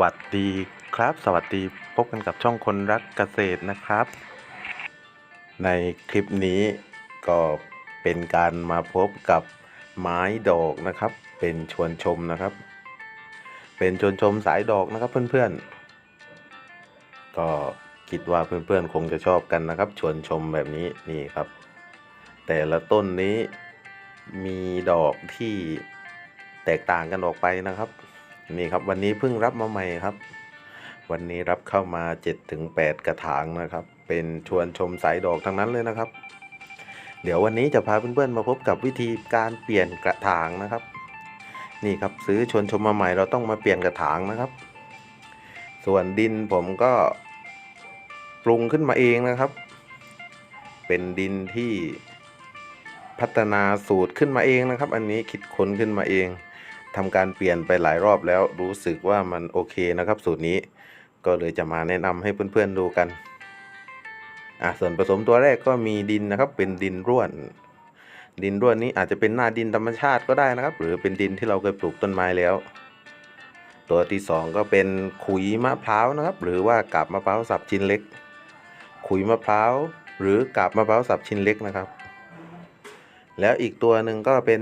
วัสดีครับ สวัสดีพบกันกับช่องคนรักเกษตรนะครับ ในคลิปนี้ก็เป็นการมาพบกับไม้ดอกนะครับ เป็นชวนชมนะครับ เป็นชวนชมสายดอกนะครับเพื่อนๆ ก็คิดว่าเพื่อนๆคงจะชอบกันนะครับ ชวนชมแบบนี้นี่ครับ แต่ละต้นนี้มีดอกที่แตกต่างกันออกไปนะครับ นี่ครับวันนี้เพิ่งรับมาใหม่ครับ วันนี้รับเข้ามา7ถึง8กระถางนะครับ เป็นชวนชมสายดอกทั้งนั้นเลยนะครับ เดี๋ยววันนี้จะพาเพื่อนๆมาพบกับวิธีการเปลี่ยนกระถางนะครับ นี่ครับซื้อชวนชมมาใหม่เราต้องมาเปลี่ยนกระถางนะครับ ส่วนดินผมก็ปรุงขึ้นมาเองนะครับ เป็นดินที่พัฒนาสูตรขึ้นมาเองนะครับ อันนี้คิดค้นขึ้นมาเอง ทำการเปลี่ยนไปหลายรอบแล้วรู้สึกว่ามันโอเคนะครับ สูตรนี้ก็เลยจะมาแนะนำให้เพื่อนๆดูกันอะส่วนผสมตัวแรกก็มีดินนะครับ เป็นดินร่วน ดินร่วนนี้อาจจะเป็นหน้าดินธรรมชาติก็ได้นะครับ หรือเป็นดินที่เราเคยปลูกต้นไม้แล้ว ตัวที่สองก็เป็นขุยมะพร้าวนะครับ หรือว่ากาบมะพร้าวสับชิ้นเล็ก ขุยมะพร้าวหรือกาบมะพร้าวสับชิ้นเล็กนะครับ แล้วอีกตัวหนึ่งก็เป็น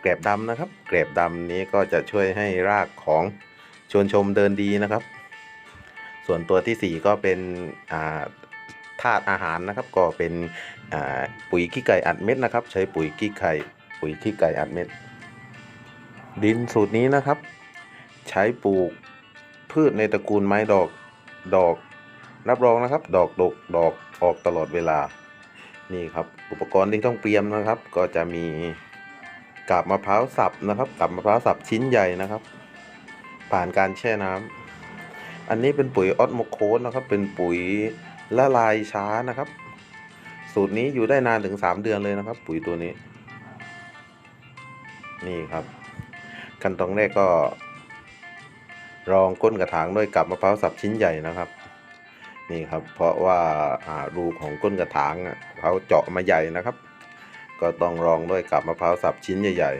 แกลบดำนะครับ แกลบดำนี้ก็จะช่วยให้รากของชวนชมเดินดีนะครับ ส่วนตัวที่สี่ก็เป็นาธาตุอาหารนะครับ ก็เป็นปุ๋ยขี้ไก่อัดเม็ดนะครับ ใช้ปุ๋ยขี้ไก่ปุ๋ยขี้ไก่อัดเม็ด ดินสูตรนี้นะครับ ใช้ปลูกพืชในตระกูลไม้ดอกดอก รับรองนะครับ ดอกดกดอกออกตลอดเวลานี่ครับ อุปกรณ์ที่ต้องเตรียมนะครับ ก็จะมี กาบมะพร้าวสับนะครับกาบมะพร้าวสับชิ้นใหญ่นะครับ ผ่านการแช่น้ำอันนี้เป็นปุ๋ยออสโมโคสนะครับ เป็นปุ๋ยละลายช้านะครับ สูตรนี้อยู่ได้นานถึง 3 เดือนเลยนะครับ ปุ๋ยตัวนี้ นี่ครับขั้นตอนแรกก็ รองก้นกระถางด้วยกับมะพร้าวสับชิ้นใหญ่นะครับ นี่ครับ เพราะว่ารูของก้นกระถางเขาเจาะมาใหญ่นะครับ ก็ต้องรองด้วยกับมะพร้าวสับชิ้นใหญ่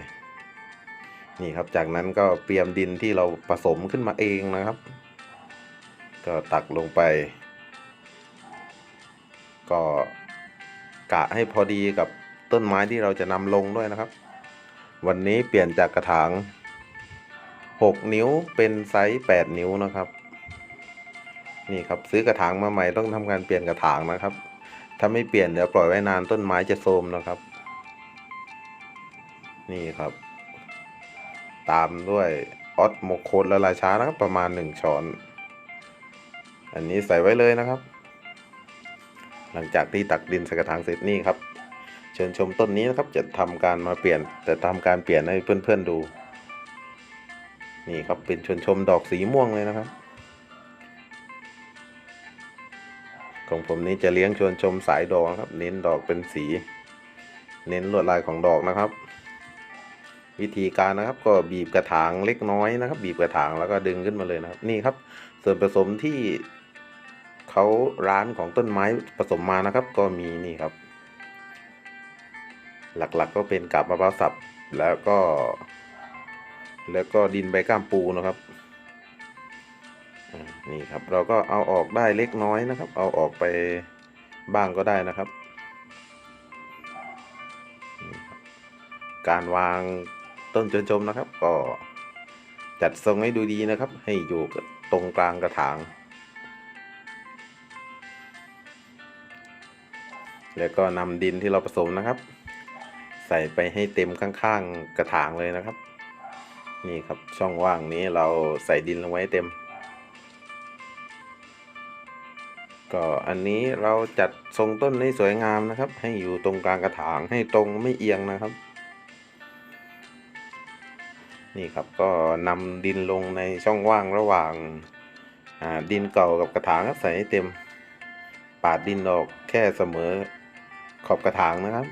ๆ นี่ครับจากนั้นก็เตรียมดินที่เราผสมขึ้นมาเองนะครับ ก็ตักลงไป ก็กะให้พอดีกับต้นไม้ที่เราจะนำลงด้วยนะครับ วันนี้เปลี่ยนจากกระถาง 6 นิ้วเป็นไซส์ 8 นิ้วนะครับ นี่ครับซื้อกระถางมาใหม่ต้องทำการเปลี่ยนกระถางนะครับ ถ้าไม่เปลี่ยนเดี๋ยวปล่อยไว้นานต้นไม้จะโทรมนะครับ นี่ครับ ตามด้วยออสโมโคดละลายช้านะครับ ประมาณ 1 ช้อน อันนี้ใส่ไว้เลยนะครับ หลังจากที่ตักดินใส่กระถางเสร็จนี่ครับ เชิญชมต้นนี้นะครับ จะทำการมาเปลี่ยน จะทำการเปลี่ยนให้เพื่อนๆดู นี่ครับเป็นชวนชมดอกสีม่วงเลยนะครับ ของผมนี้จะเลี้ยงชวนชมสายดอกครับ เน้นดอกเป็นสี เน้นลวดลายของดอกนะครับ วิธีการนะครับก็บีบกระถางเล็กน้อยนะครับ บีบกระถางแล้วก็ดึงขึ้นมาเลยนะครับ นี่ครับ ส่วนผสมที่เขาร้านของต้นไม้ผสมมานะครับ ก็มีนี่ครับ หลักๆกก็เป็นกาบมะพร้าวสับแล้วก็ แล้วก็ดินใบก้ามปูนะครับนี่ครับเราก็เอาออกได้เล็กน้อยนะครับ เอาออกไปบ้างก็ได้นะครับ การวาง ต้นจนชมนะครับ ก็จัดทรงให้ดูดีนะครับ ให้อยู่ตรงกลางกระถาง แล้วก็นำดินที่เราผสมนะครับ ใส่ไปให้เต็มข้างๆกระถางเลยนะครับ นี่ครับช่องว่างนี้เราใส่ดินลงไว้เต็ม ก็อันนี้เราจัดทรงต้นให้สวยงามนะครับ ให้อยู่ตรงกลางกระถางให้ตรงไม่เอียงนะครับ นี่ครับก็นำดินลงในช่องว่างระหว่างดินเก่ากับกระถางครับใส่ให้เต็ม ปาดดินออกแค่เสมอขอบกระถางนะครับ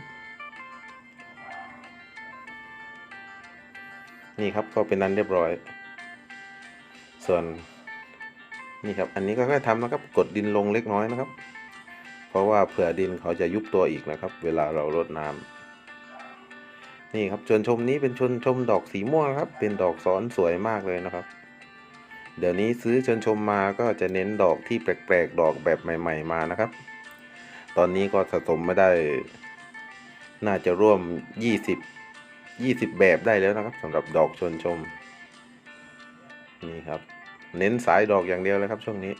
นี่ครับก็เป็นนั้นเรียบร้อย ส่วนนี่ครับอันนี้ก็ค่อยทำนะครับ กดดินลงเล็กน้อยนะครับ เพราะว่าเผื่อดินเขาจะยุบตัวอีกนะครับ เวลาเรารดน้ นี่ครับชวนชมนี้เป็นชวนชมดอกสีม่วงครับ เป็นดอกซ้อนสวยมากเลยนะครับ เดี๋ยวนี้ซื้อชวนชมมาก็จะเน้นดอกที่แปลกๆ ดอกแบบใหม่ ๆ มานะครับ ตอนนี้ก็สะสมไม่ได้ น่าจะร่วม 20 20 แบบได้แล้วนะครับสำหรับดอกชวนชม นี่ครับ เน้นสายดอกอย่างเดียวเลยครับ ช่วงนี้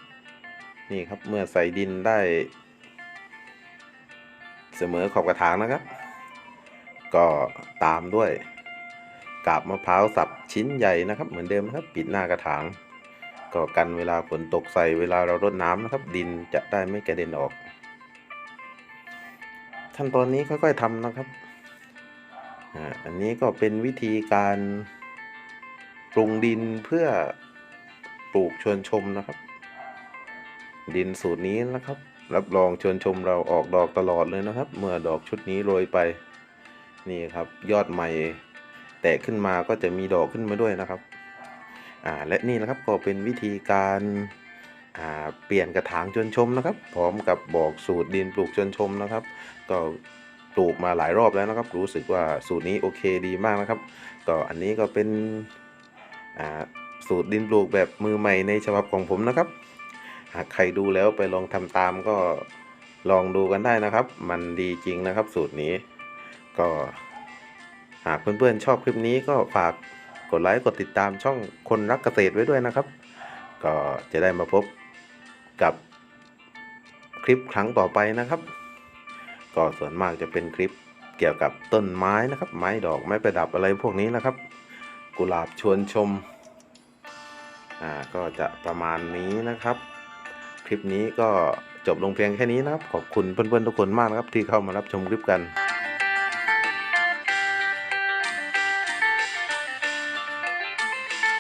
นี่ครับเมื่อใส่ดินได้ เสมอขอบกระถางนะครับ ก็ตามด้วยกาบมะพร้าวสับชิ้นใหญ่นะครับ เหมือนเดิมนะครับ ปิดหน้ากระถาง ก็กันเวลาฝนตกใส่เวลาเรารดน้ำนะครับ ดินจะได้ไม่กระเด็นออก ขั้นตอนนี้ค่อยๆทำนะครับอันนี้ก็เป็นวิธีการปรุงดินเพื่อปลูกชวนชมนะครับ ดินสูตรนี้นะครับ รับรองชวนชมเราออกดอกตลอดเลยนะครับ เมื่อดอกชุดนี้โรยไป นี่ครับยอดใหม่แตกขึ้นมาก็จะมีดอกขึ้นมาด้วยนะครับอ่าและนี่นะครับก็เป็นวิธีการอ่าเปลี่ยนกระถางชวนชมนะครับ พร้อมกับบอกสูตรดินปลูกชวนชมนะครับ ก็ปลูกมาหลายรอบแล้วนะครับ รู้สึกว่าสูตรนี้โอเคดีมากนะครับ ก็อันนี้ก็เป็นอ่าสูตรดินปลูกแบบมือใหม่ในฉบับของผมนะครับ หากใครดูแล้วไปลองทำตามก็ลองดูกันได้นะครับ มันดีจริงนะครับสูตรนี้ ก็หากเพื่อนๆชอบคลิปนี้ก็ฝากกดไลค์กดติดตามช่องคนรักเกษตรไว้ด้วยนะครับ ก็จะได้มาพบกับคลิปครั้งต่อไปนะครับ ก็ส่วนมากจะเป็นคลิปเกี่ยวกับต้นไม้นะครับ ไม้ดอกไม้ประดับอะไรพวกนี้นะครับ กุหลาบชวนชมอ่าก็จะประมาณนี้นะครับ คลิปนี้ก็จบลงเพียงแค่นี้นะครับ ขอบคุณเพื่อนๆทุกคนมากนะครับที่เข้ามารับชมคลิปกัน